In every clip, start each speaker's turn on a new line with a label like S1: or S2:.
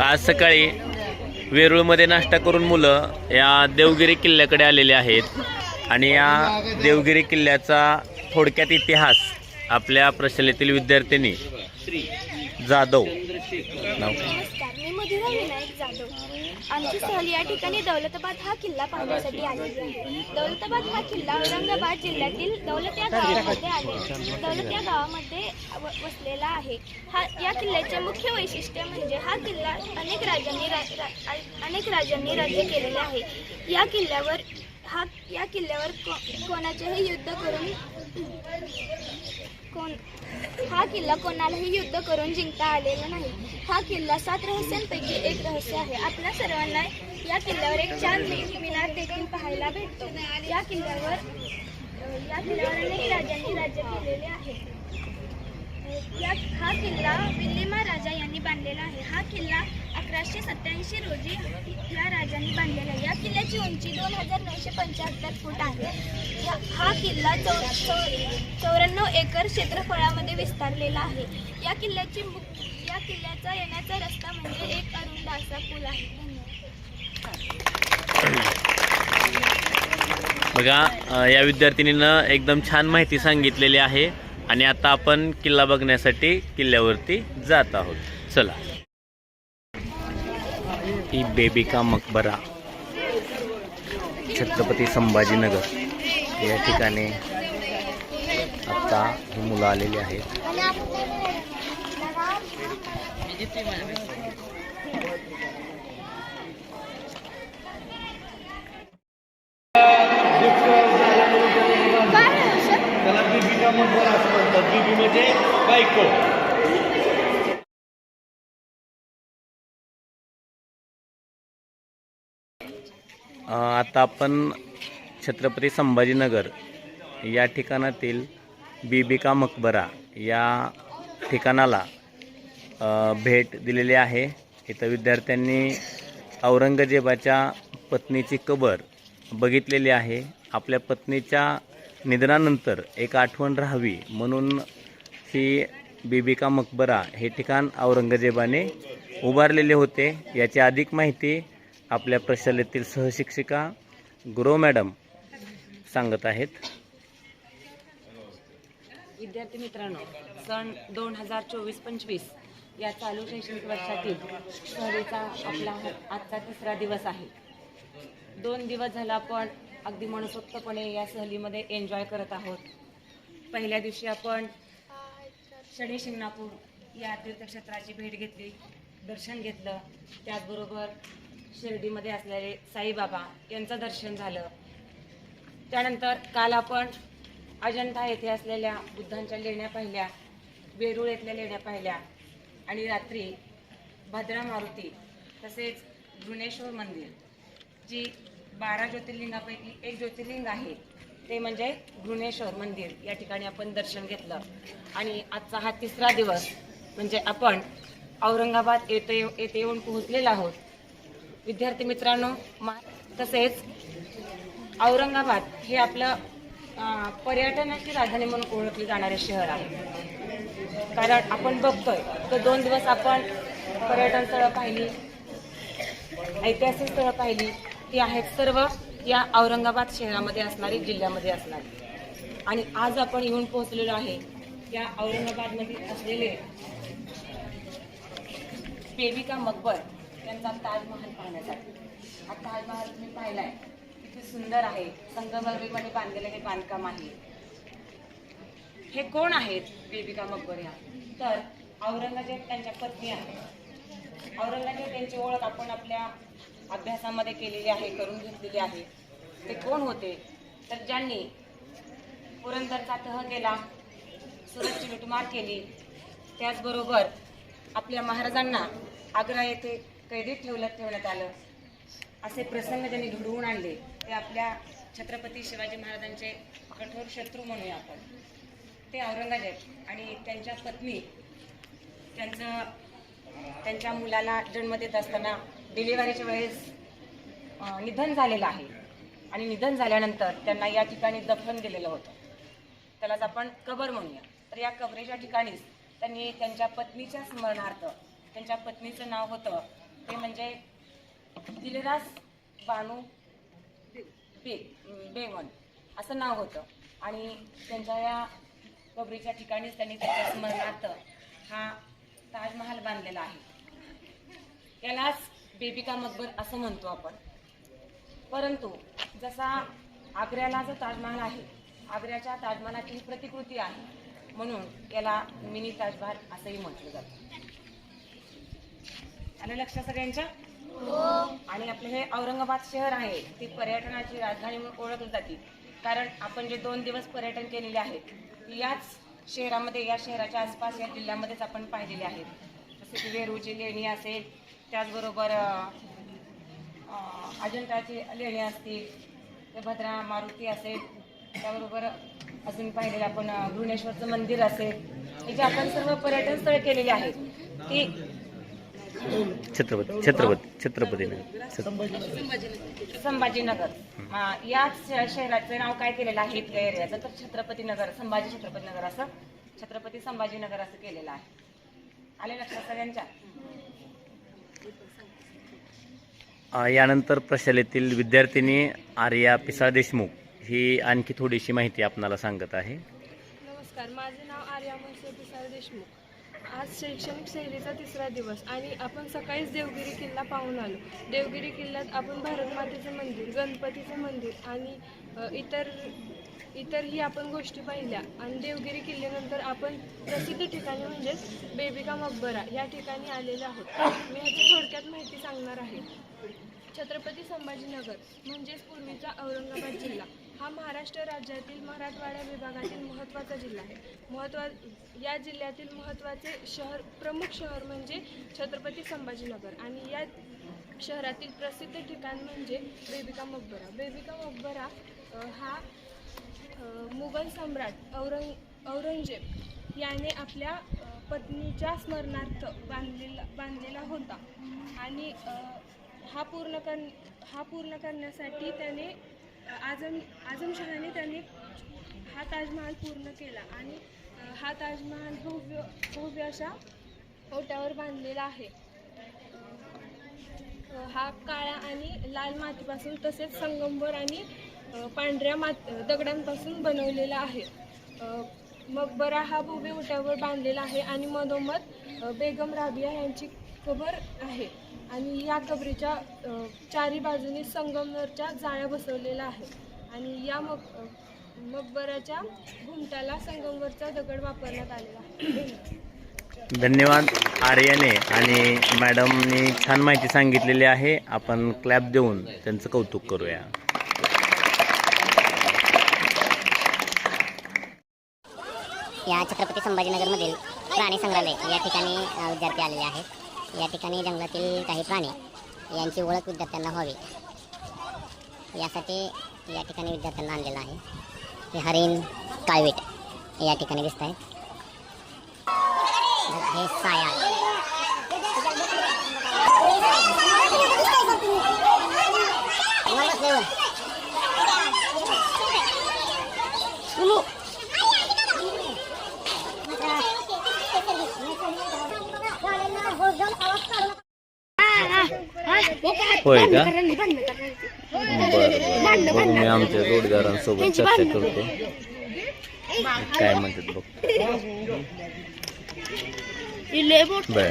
S1: आज सकाळी वेरूळमध्ये नाश्ता करून मुलं या देवगिरी किल्ल्याकडे आलेले आहेत. आणि या देवगिरी किल्ल्याचा थोडक्यात इतिहास आपल्या प्रशालेतील विद्यार्थिनी जाधव. नाव
S2: नमस्कार मी मधुरा विनायक जाधव. आमची सहल या ठिकाणी दौलताबाद हा किल्ला पाहण्यासाठी आलेली आहे दौलताबाद हा किल्ला औरंगाबाद जिल्ह्यातील दौलत या गावामध्ये आहे. दौलत या गावामध्ये व- वसलेला आहे. हा या किल्ल्याचे मुख्य वैशिष्ट्य म्हणजे हा किल्ला अनेक राजांनी रा, रा, अनेक राजांनी राज्य केलेले आहे. या किल्ल्यावर हा या किल्ल्यावर को, कोणाचेही युद्ध करून कोण हा किल्ला कोणालाही युद्ध करून जिंकता आलेला नाही. हा किल्ला सात रहस्यांपैकी एक रहस्य आहे. आपल्या सर्वांना या किल्ल्यावर एक छान मिनार देखील पाहायला भेटतो. या किल्ल्यावर या किल्ल्यावर अनेक राजांनी राज्य केलेले आहे. या हा किल्ला विल्लीमा राजा यांनी बांधलेला आहे. हा किल्ला अकराशे सत्याऐंशी रोजी या राजांनी बांधलेला आहे. या किल्ल्याची उंची दोन हजार नऊशे पंच्याहत्तर फूट आहे. या- हा किल्ला चौ चौ- चौऱ्याण्णव एकर क्षेत्रफळामध्ये विस्तारलेला आहे. या किल्ल्याची मु- या किल्ल्याचा येण्याचा रस्ता म्हणजे एक अरुंद असा पूल आहे. धन्यवाद.
S1: बघा या विद्यार्थिनीनं एकदम छान माहिती सांगितलेली आहे. आणि आता आपण किल्ला बघण्यासाठी किल्ल्यावरती जात आहोत. चला. ही बेबिका मकबरा. छत्रपती संभाजीनगर. या ठिकाणी आता ही मुलं आलेली आहेत.
S3: त्याला बीबीका मकबर. असं म्हणजे बायको
S1: आता आपण छत्रपती संभाजीनगर या ठिकाणातील बीबिका मकबरा या ठिकाणाला भेट दिलेली आहे. इथं विद्यार्थ्यांनी औरंगजेबाच्या पत्नीची कबर बघितलेली आहे. आपल्या पत्नीच्या निधनानंतर एक आठवण राहावी म्हणून ही बीबिका मकबरा हे ठिकाण औरंगजेबाने उभारलेले होते. याची अधिक माहिती आपल्या प्रशालेतील सहशिक्षिका गुरव मॅडम सांगत आहेत.
S4: विद्यार्थी मित्रांनो सन दोन हजार चोवीस पंचवीस या चालू शैक्षणिक वर्षातील सहलीचा आपला आजचा तिसरा दिवस आहे. दोन दिवस झाला आपण अगदी मनसोक्तपणे या सहलीमध्ये एन्जॉय करत आहोत. पहिल्या दिवशी आपण शनी शिंगणापूर या तीर्थक्षेत्राची भेट घेतली दर्शन घेतलं. त्याचबरोबर शिर्डीमध्ये असलेले साईबाबा यांचं दर्शन झालं. त्यानंतर काल आपण अजंठा येथे असलेल्या बुद्धांच्या लेण्या पाहिल्या वेरूळ येथल्या लेण्या पाहिल्या आणि रात्री भद्रा मारुती तसेच भुवनेश्वर मंदिर जी बारा ज्योतिर्लिंगापैकी एक ज्योतिर्लिंग आहे. ते म्हणजे घृणेश्वर मंदिर. या ठिकाणी आपण दर्शन घेतलं. आणि आजचा हा तिसरा दिवस म्हणजे आपण औरंगाबाद येथे येथे येऊन पोहोचलेलो आहोत. विद्यार्थी मित्रांनो मा तसेच औरंगाबाद हे आपलं पर्यटनाची राजधानी म्हणून ओळखले जाणारे शहर आहे. कारण आपण बघतोय तर दोन दिवस आपण पर्यटन स्थळं पाहिली ऐतिहासिक स्थळं पाहिली ती आहेत सर्व या औरंगाबाद शहरामध्ये असणारी जिल्ह्यामध्ये असणारी. आणि आज आपण येऊन पोहोचलेलो आहे या औरंगाबादमध्ये असलेले बेबिका मकबर यांचा ताजमहल पाहण्यासाठी. हा ताजमहल तुम्ही आहे किती सुंदर आहे. संगमरवरीमध्ये बांधलेलं हे बांधकाम आहे. हे कोण आहेत बेबिका मकबर या? तर औरंगजेब त्यांच्या पत्नी आहेत. औरंगजेब यांची ओळख आपण आपल्या अभ्यासामध्ये केलेली आहे करून घेतलेली आहे. ते कोण होते? तर ज्यांनी पुरंदरचा तह केला सुरतची लुटमार केली त्याचबरोबर आपल्या महाराजांना आग्रा येथे कैदीत ठेवलं ठेवण्यात आलं. असे प्रसंग त्यांनी घडवून आणले. ते आपल्या छत्रपती शिवाजी महाराजांचे कठोर शत्रू म्हणूया आपण. ते औरंगजेब आणि त्यांच्या पत्नी त्यांचं त्यांच्या मुलाला जन्म देत असताना डिलिव्हरीच्या वेळेस निधन झालेलं आहे. आणि निधन झाल्यानंतर त्यांना या ठिकाणी दफन केलेलं होतं. त्यालाच आपण कबर म्हणूया. तर या कबरेच्या ठिकाणीच त्यांनी त्यांच्या पत्नीच्या स्मरणार्थ त्यांच्या पत्नीचं नाव होतं ते म्हणजे दिलरास बानू बे बेवन असं नाव होतं. आणि त्यांच्या या कबरीच्या ठिकाणीच त्यांनी त्यांच्या स्मरणार्थ हा ताजमहाल बांधलेला आहे. यालाच बेबिका मकबर असं म्हणतो आपण. परंतु जसा आग्र्याला जो ताजमहाल आहे आग्र्याच्या ताजमहालाची ही प्रतिकृती आहे म्हणून याला मिनी ताजमहाल असंही म्हटलं जातं. आलं लक्षात सगळ्यांच्या? आणि आपलं हे औरंगाबाद शहर आहे ती पर्यटनाची राजधानी म्हणून ओळखली जाते. कारण आपण जे दोन दिवस पर्यटन केलेले आहेत याच शहरामध्ये या शहराच्या आसपास या जिल्ह्यामध्येच आपण पाहिलेले आहेत. जसे की वेरूळची लेणी असेल त्याचबरोबर अं, अं, अजंठाची लेणी असतील ते भद्रा मारुती असेल त्याबरोबर अजून पाहिलेलं आपण अं, घृणेश्वरचं मंदिर असेल हे जे आपण सर्व पर्यटन स्थळ केलेली आहेत ती
S1: छत्रपती छत्रपती छत्रपतीने
S4: संभाजीनगर. हा, याच शहराचं नाव काय केलेलं आहे इथल्या एरियाचं? तर छत्रपती नगर संभाजी छत्रपती नगर असं छत्रपती संभाजीनगर असं केलेलं आहे. आले लक्षात सगळ्यांच्या?
S1: यानंतर प्रशालेतील विद्यार्थिनी आर्या पिसाळ देशमुख ही आणखी थोडीशी माहिती आपणाला सांगत आहे.
S5: नमस्कार माझे नाव आर्या मनसे पिसाळ देशमुख. आज शैक्षणिक शैलीचा तिसरा दिवस आणि आपण सकाळीच देवगिरी किल्ला पाहून आलो. देवगिरी किल्ल्यात आपण भारतमातेचं मंदिर गणपतीचं मंदिर आणि इतर इतरही आपण गोष्टी पाहिल्या. आणि देवगिरी किल्ल्यानंतर आपण प्रसिद्ध ठिकाणी म्हणजेच बेबिका मकबरा या ठिकाणी आलेले आहोत. मी ह्याची थोडक्यात माहिती सांगणार आहे. छत्रपती संभाजीनगर म्हणजेच पूर्वीचा औरंगाबाद जिल्हा. हा महाराष्ट्र राज्यातील मराठवाडा विभागातील महत्त्वाचा जिल्हा आहे. महत्त्वा या जिल्ह्यातील महत्त्वाचे शहर प्रमुख शहर म्हणजे छत्रपती संभाजीनगर. आणि या शहरातील प्रसिद्ध ठिकाण म्हणजे बेबिका मकबरा. बेबिका मकबरा हा मुघल सम्राट औरंग औरंगजेब याने आपल्या पत्नीच्या स्मरणार्थ बांधलेला बांधलेला होता. आणि हा पूर्ण कर हा पूर्ण करण्यासाठी त्याने आजम आजमशहाने आझमशहाने त्याने हा ताजमहाल पूर्ण केला. आणि हा ताजमहाल भव्य भव्य अशा ओट्यावर बांधलेला आहे. हा काळ्या आणि लाल मातीपासून तसेच संगमवर आणि पांढऱ्या मात दगडांपासून बनवलेला आहे. मकबरा हा भव्य उट्यावर बांधलेला आहे आणि मधोमध बेगम राबिया यांची कबर आहे. आणि या कबरीच्या चारी बाजूनी संगमवरच्या जाळ्या बसवलेल्या आहे आणि या मक मकबराच्या घुमटाला संगमवरचा दगड वापरण्यात आलेला आहे. धन्यवाद.
S1: धन्यवाद आर्याने. आणि मॅडमनी छान माहिती सांगितलेली आहे. आपण क्लॅप देऊन त्यांचं कौतुक करूया.
S6: या छत्रपती संभाजीनगरमधील प्राणी संग्रहालय या ठिकाणी विद्यार्थी आलेले आहेत. या ठिकाणी जंगलातील काही प्राणी यांची ओळख विद्यार्थ्यांना व्हावी. यासाठी या ठिकाणी विद्यार्थ्यांना आणलेलं आहे. हे हरिण काळवीट या ठिकाणी दिसत आहेत. हे सायाळ
S1: होय का? बरं बघू मी आमच्या जोडीदारांसोबत चर्चा करतो. काय म्हणतात बघ. बर.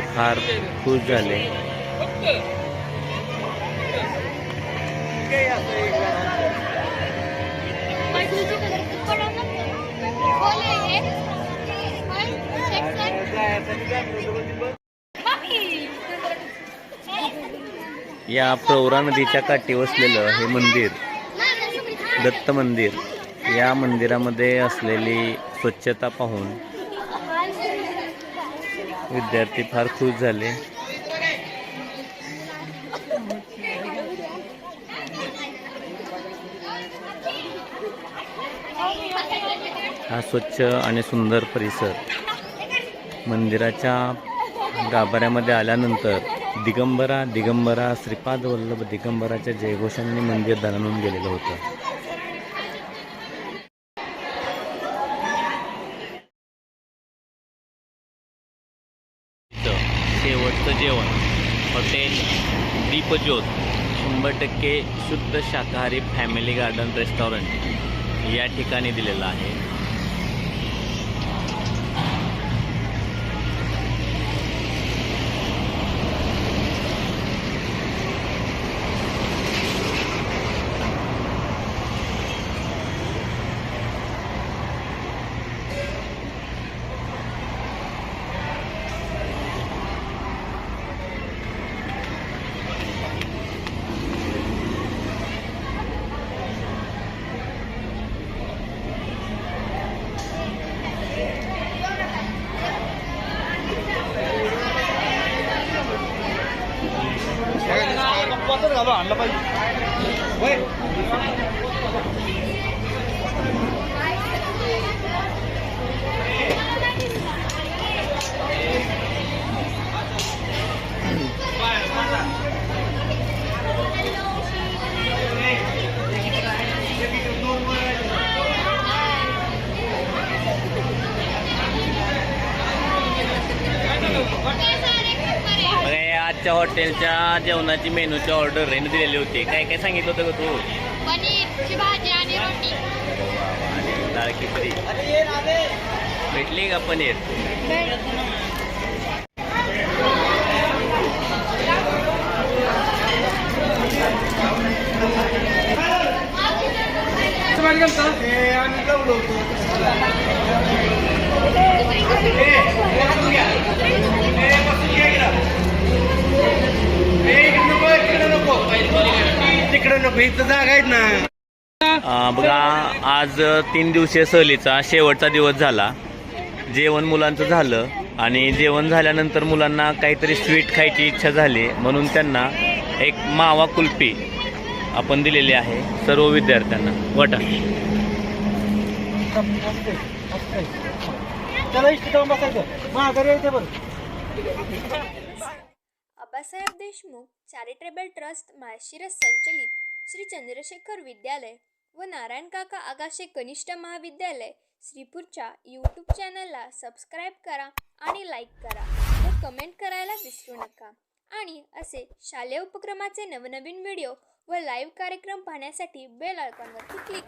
S1: ते फार खुश झाले. या प्रवरा नदीच्या काठी वसलेलं हे मंदिर दत्त मंदिर या मंदिरामध्ये असलेली स्वच्छता पाहून विद्यार्थी फार खुश झाले. हा स्वच्छ आणि सुंदर परिसर मंदिराच्या गाभाऱ्यामध्ये आल्यानंतर दिगंबरा दिगंबरा श्रीपाद वल्लभ दिगंबराच्या जयघोषांनी मंदिर दणानून गेलेलं होतं इथं शेवटचं जेवण हॉटेल दीपज्योत शंभर टक्के शुद्ध शाकाहारी फॅमिली गार्डन रेस्टॉरंट या ठिकाणी दिलेलं आहे. हॉटेलच्या जेवणाची मेनूची ऑर्डर रेन दिलेली होती. काय काय सांगितलं होतं का तू?
S3: पनीरची भाजी आणि रोटी.
S1: आणि डाळ खिचडी भेटली का पनीर
S7: आम्ही लावलो होतो तिकडे नको इथं जागा आहेत ना.
S1: अं, बघा आज तीन दिवसीय सहलीचा शेवटचा दिवस झाला. जेवण मुलांचं झालं आणि जेवण झाल्यानंतर मुलांना काहीतरी स्वीट खायची इच्छा झाली. म्हणून त्यांना एक मावा कुल्फी आपण दिलेली आहे सर्व विद्यार्थ्यांना. वाटा.
S7: त्याला
S3: बाबासाहेब देशमुख चॅरिटेबल ट्रस्ट माळशिरस संचलित श्री चंद्रशेखर विद्यालय व नारायण काका आगाशे कनिष्ठ महाविद्यालय श्रीपूरच्या यूट्यूब चॅनलला सबस्क्राईब करा आणि लाईक करा व कमेंट करायला विसरू नका. आणि असे शालेय उपक्रमाचे नवनवीन व्हिडिओ व लाईव्ह कार्यक्रम पाहण्यासाठी बेल आयकॉनवरती क्लिक